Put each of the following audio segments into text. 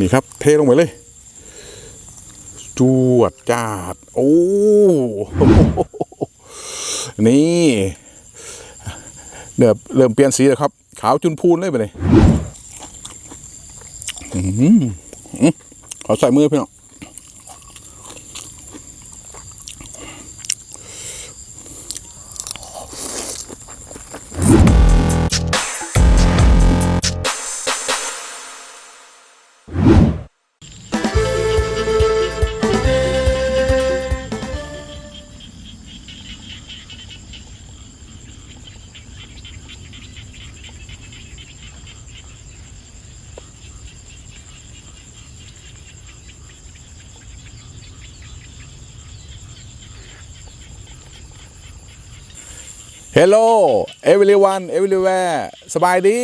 นี่ครับ เทลงไปเลย จวดจาด โอ้นี่เดี๋ยวเริ่มเปลี่ยนสีแล้วครับ ขาวจุนพูนเลยไปเลยอื้อหือเพื่อน อื้อขอใส่มือพี่น้อง Hello everyone everywhere สบายดี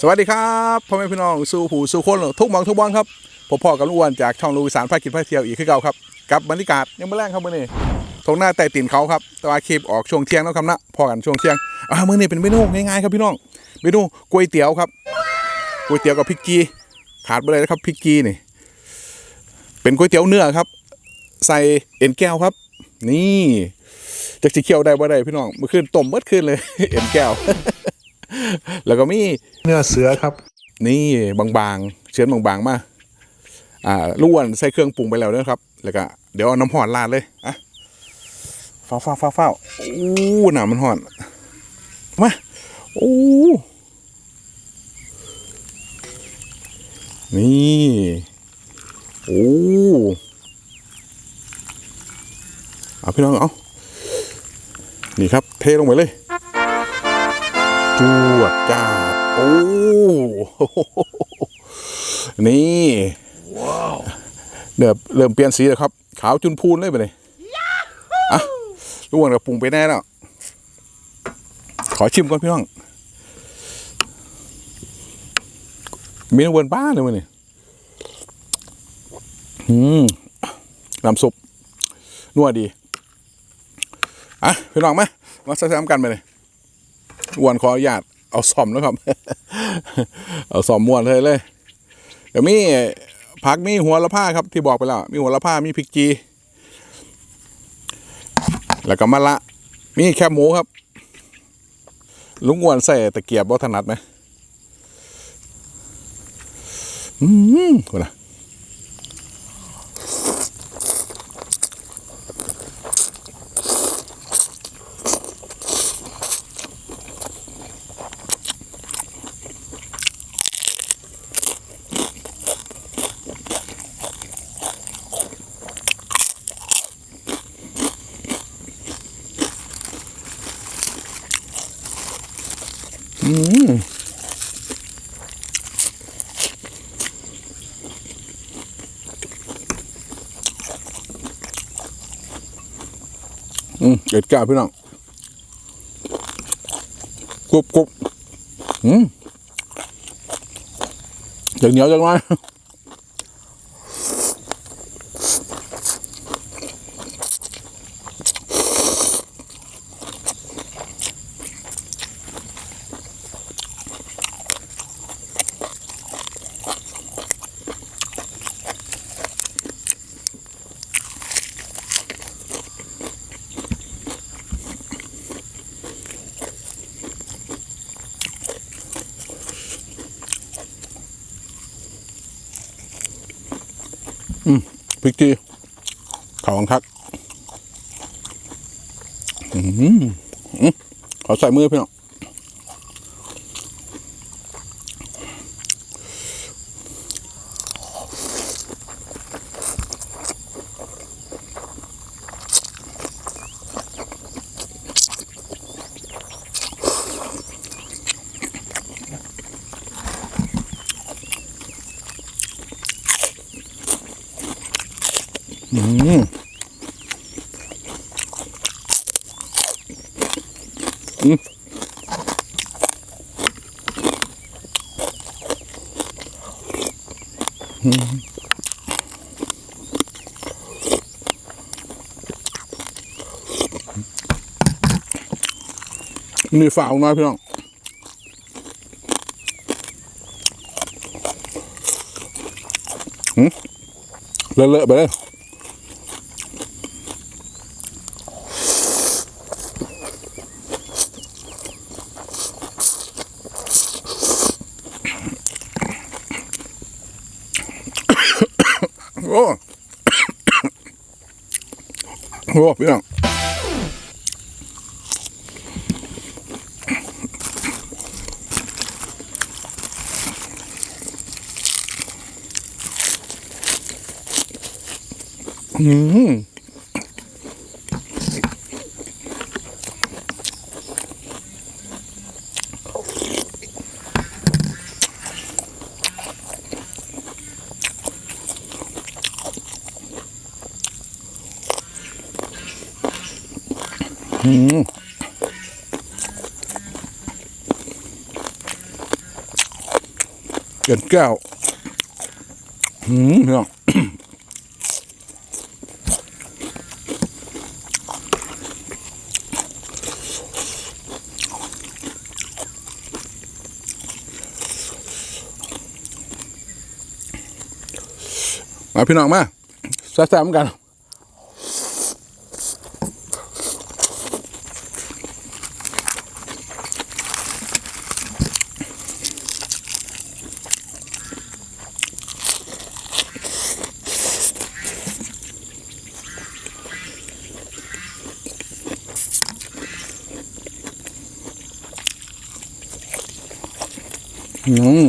สวัสดีครับพ่อแม่พี่น้องสู่ผู้สู่คนทุกมองทุกบ้องครับผมพ่อกับลุงอ้วนจากช่องลูกสารพากินพาเที่ยวอีกคือเก่าครับกับบรรยากาศยังไม่แรงครับมื่อนี้ทงหน้าแต่ตีนเขาครับต่ว่าคลิปออกช่วงเที่ยงแล้วครับนะพอกันช่วงเที่ยงอ่ามื่อนี้เป็นเมนูง่ายๆครับพี่น้องเมนูก๋วยเตี๋ยวครับก๋วยเตี๋ยวกับพริกกีขาดไปเลยนะครับพริกกีนี่เป็นก๋วยเตี๋ยวเนื้อครับ ใส่เอ็นแก้วครับ นี่ จากจะเคี่ยวได้บ่ได้พี่น้องเมื่อคืนต้มเมื่อคืนเลยเอ็นแก้ว แล้วก็มีเนื้อเสือครับ นี่บางๆเชื้อนบางๆมาอ่าล้วนใส่เครื่องปรุงไปแล้วนะครับ แล้วก็เดี๋ยวเอาน้ำหอนราดเลยอะฟ้าวฟ้าวฟ้าวฟ้าวโอ้หนามันหอนมาโอ้นี่โอ้เอาพี่น้องเอา นี่ครับ เทลงไปเลยจวดจ้าดโอ้นี่เดี๋ยวเริ่มเปลี่ยนสีแล้วครับ ขาวจุนพูนเลยไปเลยอะลูกวันกับปรุงไปแน่แล้ว ขอชิมก่อนพี่น้อง มีน้ำเวิร์นบ้าเลยมันนี่อืมน้ำซุปนัวดี อะพี่น้องมามาใส่ๆกันไปเลยอ้วนขออนุญาตเอาซ่อมแล้วครับ เอาซ่อมม้วนเลยเลยเดี๋ยวมีผักมีหัวละผ้าครับ ที่บอกไปแล้ว มีหัวละผ้ามีพริกจี แล้วก็มะละ มีแคบหมูครับ ลุงอ้วนใส่ตะเกียบบ่ถนัดไหมอืมคุณนะ อืมอืมเด็ดก้าพี่น้องกรุบกรุบอืมอย่างเหนียวจังเลย ริกจีขาวอังคักอืมอืมขอใส่มือพี่น้อง นี่ฝากน้อยพี่น้องเลอะๆไปเลย โอ้โอ้พี่น้องอืมอืม เกินแก้วอืมพี่น้องมาพี่น้องมาแซ่บๆกัน อืม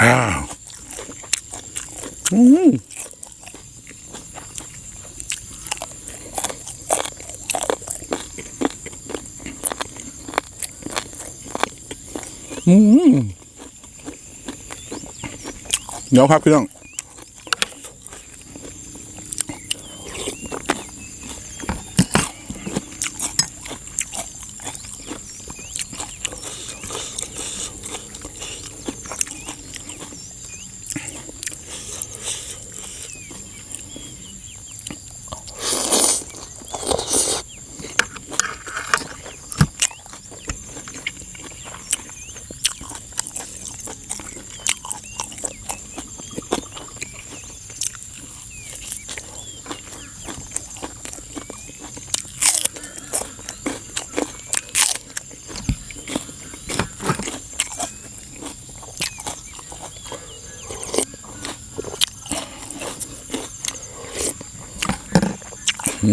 อ้าวอืมอืม เดี๋ยวครับพี่น้อง เน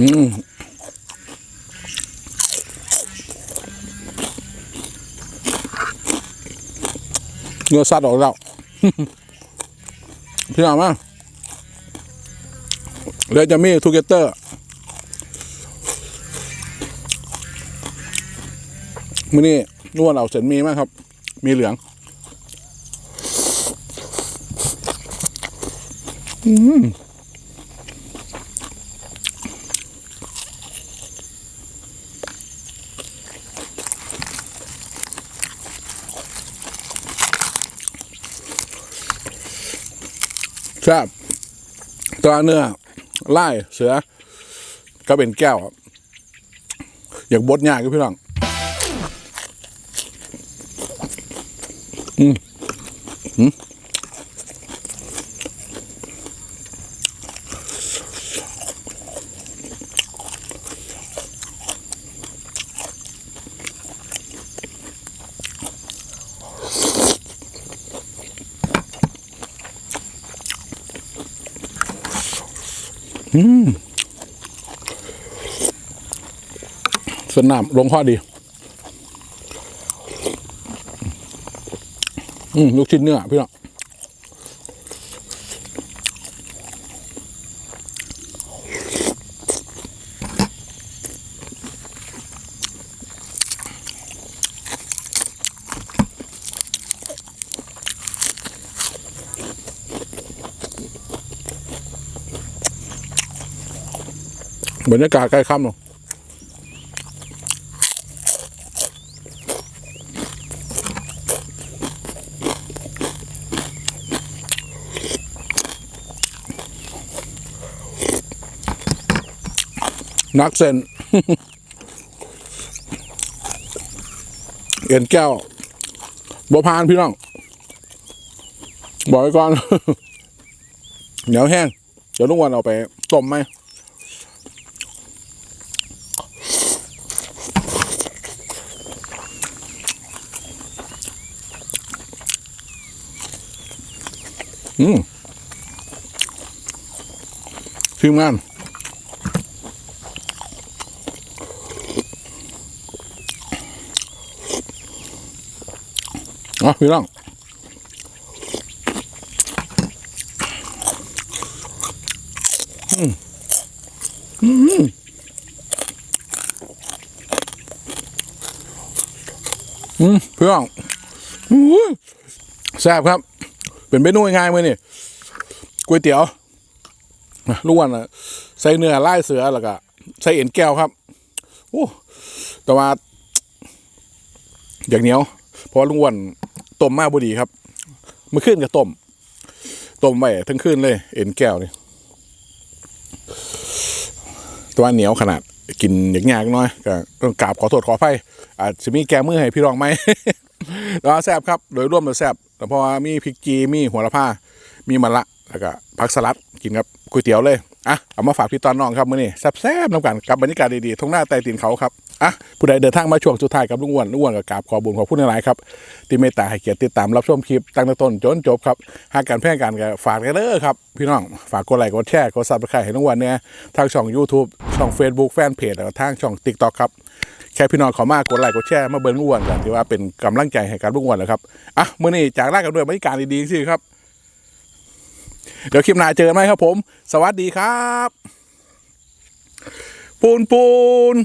ื้อสัตว์ออกแล้วพี่น้องมาเดี๋ยวจะมีทูเกเตอร์มื่อนี้นวดเอาเสร็จมีไหมครับ มีเหลืองอืม ครับตัวเนื้อไล่เสือ ก็เป็นแก้วครับ อยากบดยากกับพี่น้องอืมอืม สวนน้ำลงข้อดี อืมลูกชิ้นเนื้อพี่น้อง บรรยากาศใกล้ค่ำเลงนักเซนเอ็นแก้วบัวพานพี่น้อง บอกไว้ก่อน เหนียวแห้ง เดี๋ยวลุงวันเอาไปต้มไหม อืมทีมงานอะพี่น้องอืมอืมอืมพี่น้องแซ่บครับ เป็นเมนูง่ายๆเลยนี่ก๋วยเตี๋ยวลูกวันอะใส่เนื้อไล่เสือแล้วก็ใส่เอ็นแก้วครับโอ้แต่ว่าอย่างเหนียวเพราะลุงอ้วนต้มมาบุดีครับเมื่อคืนก็ต้มต้มไว้ทั้งคืนเลย เอ็นแก้วนี่ตัวเหนียวขนาดกินอย่างยากน้อยก็ต้องกราบขอโทษขออภัยอาจจะมีแก้มือให้พี่รองไหม แต่ว่าแซบครับ โดยร่วมแล้วแซบแต่พราะว่ามีพริกจีมีหัวละผ้ามีมะละแล้วก็ผักสลัดกินกับก๋วยเตี๋ยวเลยอะเอามาฝากพี่ตอนน้องครับมื้อนี้แซ่บๆน้ำกันกับบรรยากาศดีๆทงหน้าใต้ตีนเขาครับอะผู้ใดเดินทางมาช่วงสุดท้ายกับลุงอ้วนลุงอ้วนกับกราบขอบุญขอพูดในหลายครับที่เมตตาให้เกียรติติดตามรับชมคลิปตั้งแต่ต้นจนจบครับหากการแพร่การก็ฝากกันเด้อครับพี่น้องฝากกดไลค์กดแชร์กดซับสไครต์ให้ลุงอ้วนเนี่ยทางช่อง YouTube ช่อง Facebook แฟนเพจแล้วก็ทางช่อง TikTok ครับ แค่พี่น้องเขามากกดไลค์กดแชร์มาเบิ้งลุงอ้วนกันถือว่าเป็นกำลังใจให้การบลุงอ้วนแล้วครับอะมื้อนี้จากลากันด้วยบรรยากาศดีๆสิครับ เดี๋ยวคลิปหน้าเจอกันไหมครับผม สวัสดีครับ ปูนปูน